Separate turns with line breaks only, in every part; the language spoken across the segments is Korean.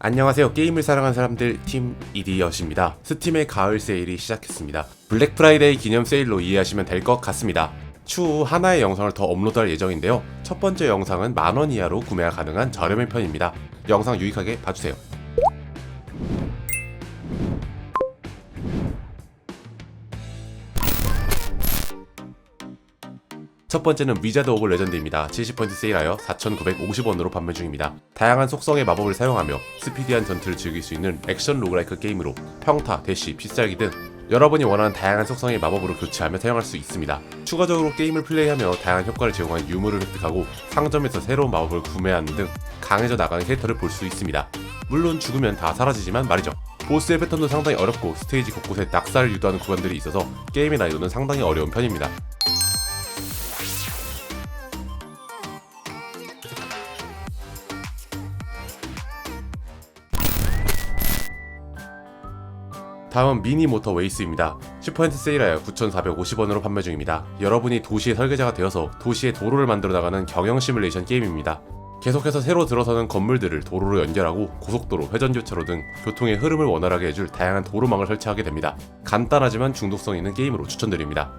안녕하세요. 게임을 사랑하는 사람들 팀 이디엇입니다. 스팀의 가을 세일이 시작했습니다. 블랙 프라이데이 기념 세일로 이해하시면 될 것 같습니다. 추후 하나의 영상을 더 업로드할 예정인데요. 첫 번째 영상은 만원 이하로 구매가 가능한 저렴한 편입니다. 영상 유익하게 봐주세요. 첫 번째는 위자드 오브 레전드입니다. 70포인트 세일하여 4,950원으로 판매 중입니다. 다양한 속성의 마법을 사용하며 스피디한 전투를 즐길 수 있는 액션 로그라이크 게임으로 평타, 대시, 필살기 등 여러분이 원하는 다양한 속성의 마법으로 교체하며 사용할 수 있습니다. 추가적으로 게임을 플레이하며 다양한 효과를 제공한 유물을 획득하고 상점에서 새로운 마법을 구매하는 등 강해져 나가는 캐릭터를 볼 수 있습니다. 물론 죽으면 다 사라지지만 말이죠. 보스의 패턴도 상당히 어렵고 스테이지 곳곳에 낙사를 유도하는 구간들이 있어서 게임의 난이도는 상당히 어려운 편입니다. 다음은 미니 모터 웨이스입니다. 10% 세일하여 9,450원으로 판매 중입니다. 여러분이 도시의 설계자가 되어서 도시의 도로를 만들어 나가는 경영 시뮬레이션 게임입니다. 계속해서 새로 들어서는 건물들을 도로로 연결하고 고속도로, 회전교차로 등 교통의 흐름을 원활하게 해줄 다양한 도로망을 설치하게 됩니다. 간단하지만 중독성 있는 게임으로 추천드립니다.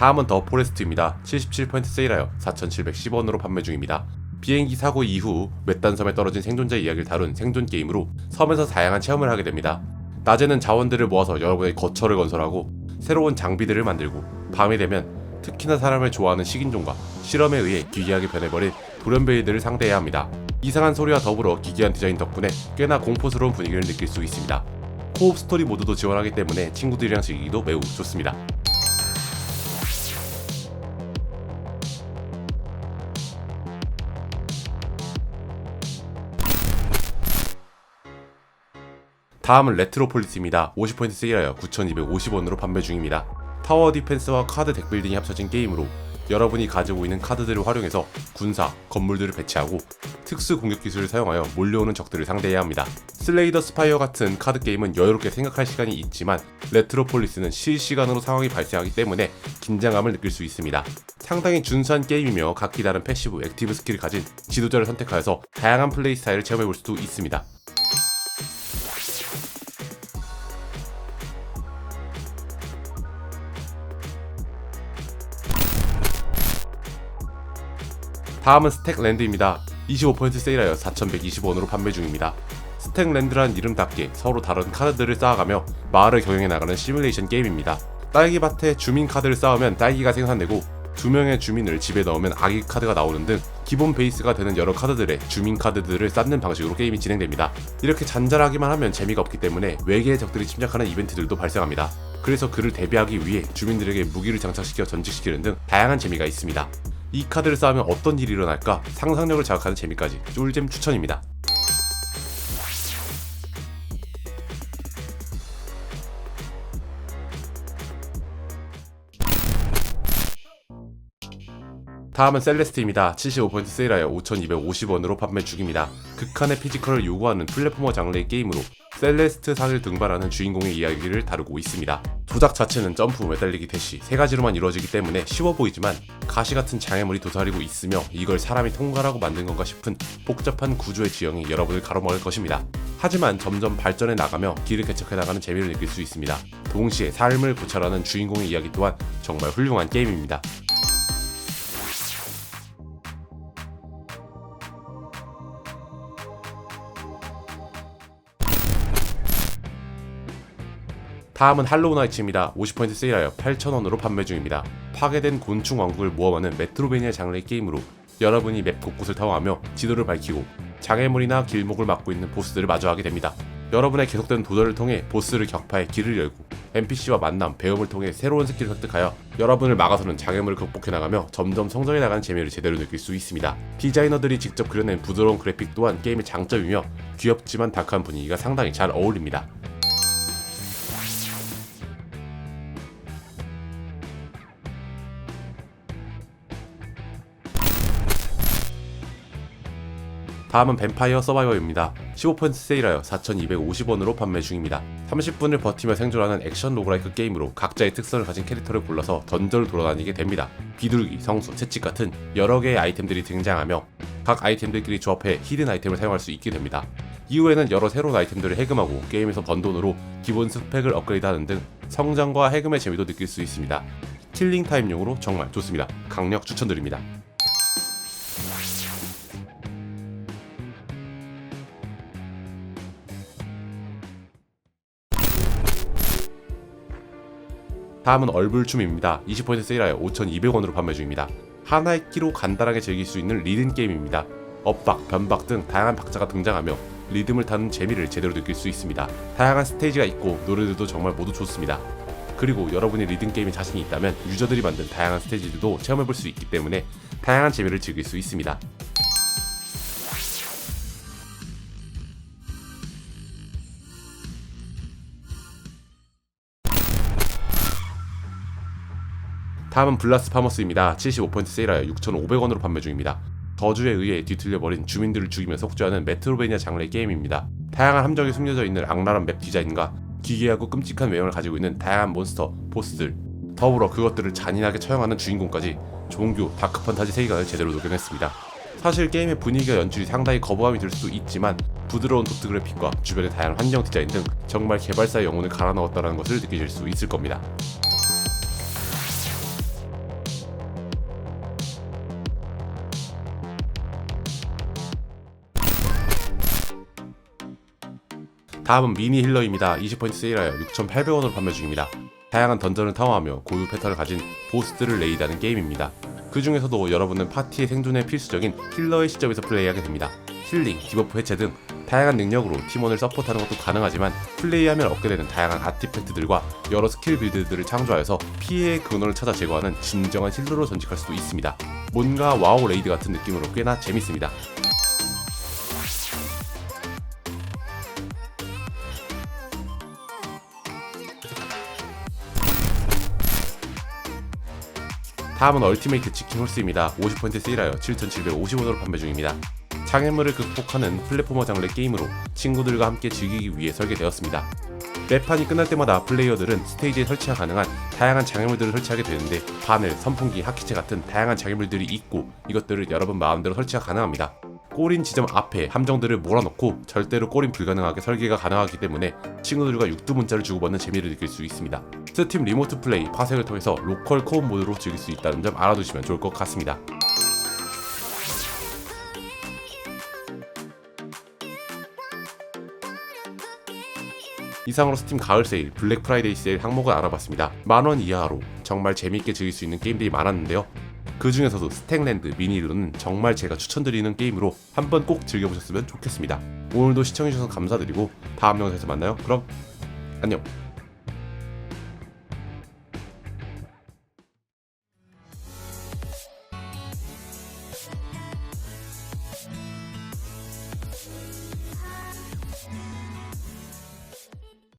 다음은 더 포레스트입니다. 77% 세일하여 4,710원으로 판매 중입니다. 비행기 사고 이후 외딴 섬에 떨어진 생존자의 이야기를 다룬 생존 게임으로 섬에서 다양한 체험을 하게 됩니다. 낮에는 자원들을 모아서 여러분의 거처를 건설하고 새로운 장비들을 만들고 밤이 되면 특히나 사람을 좋아하는 식인종과 실험에 의해 기괴하게 변해버린 돌연변이들을 상대해야 합니다. 이상한 소리와 더불어 기괴한 디자인 덕분에 꽤나 공포스러운 분위기를 느낄 수 있습니다. 코옵 스토리 모드도 지원하기 때문에 친구들이랑 즐기기도 매우 좋습니다. 다음은 레트로폴리스입니다. 50포인트 세일하여 9,250원으로 판매 중입니다. 타워 디펜스와 카드 덱 빌딩이 합쳐진 게임으로 여러분이 가지고 있는 카드들을 활용해서 군사, 건물들을 배치하고 특수 공격 기술을 사용하여 몰려오는 적들을 상대해야 합니다. 슬레이더 스파이어 같은 카드 게임은 여유롭게 생각할 시간이 있지만 레트로폴리스는 실시간으로 상황이 발생하기 때문에 긴장감을 느낄 수 있습니다. 상당히 준수한 게임이며 각기 다른 패시브, 액티브 스킬을 가진 지도자를 선택하여서 다양한 플레이 스타일을 체험해 볼 수도 있습니다. 다음은 스택랜드입니다. 25% 세일하여 4,120원으로 판매 중입니다. 스택랜드란 이름답게 서로 다른 카드들을 쌓아가며 마을을 경영해 나가는 시뮬레이션 게임입니다. 딸기밭에 주민 카드를 쌓으면 딸기가 생산되고 두 명의 주민을 집에 넣으면 아기 카드가 나오는 등 기본 베이스가 되는 여러 카드들의 주민 카드들을 쌓는 방식으로 게임이 진행됩니다. 이렇게 잔잔하기만 하면 재미가 없기 때문에 외계의 적들이 침략하는 이벤트들도 발생합니다. 그래서 그를 대비하기 위해 주민들에게 무기를 장착시켜 전직시키는 등 다양한 재미가 있습니다. 이 카드를 쌓으면 어떤 일이 일어날까 상상력을 자극하는 재미까지 쫄잼 추천입니다. 다음은 셀레스트입니다. 75% 세일하여 5,250원으로 판매 중입니다. 극한의 피지컬을 요구하는 플랫포머 장르의 게임으로 셀레스트 산을 등반하는 주인공의 이야기를 다루고 있습니다. 조작 자체는 점프, 매달리기, 대시 세 가지로만 이루어지기 때문에 쉬워 보이지만 가시 같은 장애물이 도사리고 있으며 이걸 사람이 통과하고 만든 건가 싶은 복잡한 구조의 지형이 여러분을 가로막을 것입니다. 하지만 점점 발전해 나가며 길을 개척해 나가는 재미를 느낄 수 있습니다. 동시에 삶을 고찰하는 주인공의 이야기 또한 정말 훌륭한 게임입니다. 다음은 할로우 나이츠입니다. 50% 세일하여 8,000원으로 판매 중입니다. 파괴된 곤충 왕국을 모험하는 메트로베니아 장르의 게임으로 여러분이 맵 곳곳을 탐험하며 지도를 밝히고 장애물이나 길목을 막고 있는 보스들을 마주하게 됩니다. 여러분의 계속되는 도전을 통해 보스를 격파해 길을 열고 NPC와 만남, 배움을 통해 새로운 스킬을 획득하여 여러분을 막아서는 장애물을 극복해 나가며 점점 성장해 나가는 재미를 제대로 느낄 수 있습니다. 디자이너들이 직접 그려낸 부드러운 그래픽 또한 게임의 장점이며 귀엽지만 다크한 분위기가 상당히 잘 어울립니다. 다음은 뱀파이어 서바이어입니다. 15% 세일하여 4,250원으로 판매 중입니다. 30분을 버티며 생존하는 액션 로그라이크 게임으로 각자의 특성을 가진 캐릭터를 골라서 던전을 돌아다니게 됩니다. 비둘기, 성수, 채찍 같은 여러 개의 아이템들이 등장하며 각 아이템들끼리 조합해 히든 아이템을 사용할 수 있게 됩니다. 이후에는 여러 새로운 아이템들을 해금하고 게임에서 번 돈으로 기본 스펙을 업그레이드하는 등 성장과 해금의 재미도 느낄 수 있습니다. 킬링 타임용으로 정말 좋습니다. 강력 추천드립니다. 다음은 얼불춤입니다. 20% 세일하여 5,200원으로 판매 중입니다. 하나의 키로 간단하게 즐길 수 있는 리듬 게임입니다. 엇박, 변박 등 다양한 박자가 등장하며 리듬을 타는 재미를 제대로 느낄 수 있습니다. 다양한 스테이지가 있고 노래들도 정말 모두 좋습니다. 그리고 여러분이 리듬 게임에 자신이 있다면 유저들이 만든 다양한 스테이지들도 체험해볼 수 있기 때문에 다양한 재미를 즐길 수 있습니다. 다음은 블라스 파머스입니다. 75% 세일하여 6,500원으로 판매 중입니다. 저주에 의해 뒤틀려버린 주민들을 죽이며 속죄하는 메트로베니아 장르의 게임입니다. 다양한 함정이 숨겨져 있는 악랄한 맵 디자인과 기괴하고 끔찍한 외형을 가지고 있는 다양한 몬스터, 보스들, 더불어 그것들을 잔인하게 처형하는 주인공까지 종교, 다크 판타지 세계관을 제대로 녹여냈습니다. 사실 게임의 분위기와 연출이 상당히 거부감이 들 수도 있지만 부드러운 도트 그래픽과 주변의 다양한 환경 디자인 등 정말 개발사의 영혼을 갈아 넣었다는 것을 느끼실 수 있을 겁니다. 다음은 미니 힐러입니다. 20% 세일하여 6,800원으로 판매 중입니다. 다양한 던전을 탐험하며 고유 패턴을 가진 보스들을 레이드하는 게임입니다. 그 중에서도 여러분은 파티의 생존에 필수적인 힐러의 시점에서 플레이하게 됩니다. 힐링, 디버프 해체 등 다양한 능력으로 팀원을 서포트하는 것도 가능하지만 플레이하면 얻게 되는 다양한 아티팩트들과 여러 스킬 빌드들을 창조하여서 피해의 근원을 찾아 제거하는 진정한 힐러로 전직할 수도 있습니다. 뭔가 와우 레이드 같은 느낌으로 꽤나 재밌습니다. 다음은 얼티메이트 치킨 홀스입니다. 50% 세일하여 7,750원으로 판매 중입니다. 장애물을 극복하는 플랫포머 장르의 게임으로 친구들과 함께 즐기기 위해 설계되었습니다. 맵판이 끝날 때마다 플레이어들은 스테이지에 설치가 가능한 다양한 장애물들을 설치하게 되는데 바늘, 선풍기, 하키체 같은 다양한 장애물들이 있고 이것들을 여러분 마음대로 설치가 가능합니다. 꼬린 지점 앞에 함정들을 몰아넣고 절대로 꼬린 불가능하게 설계가 가능하기 때문에 친구들과 육두 문자를 주고받는 재미를 느낄 수 있습니다. 스팀 리모트 플레이 파생을 통해서 로컬 코업 모드로 즐길 수 있다는 점 알아두시면 좋을 것 같습니다. 이상으로 스팀 가을 세일, 블랙 프라이데이 세일 항목을 알아봤습니다. 만원 이하로 정말 재미있게 즐길 수 있는 게임들이 많았는데요. 그 중에서도 스택랜드 미니로는 정말 제가 추천드리는 게임으로 한번 꼭 즐겨보셨으면 좋겠습니다. 오늘도 시청해주셔서 감사드리고 다음 영상에서 만나요. 그럼 안녕.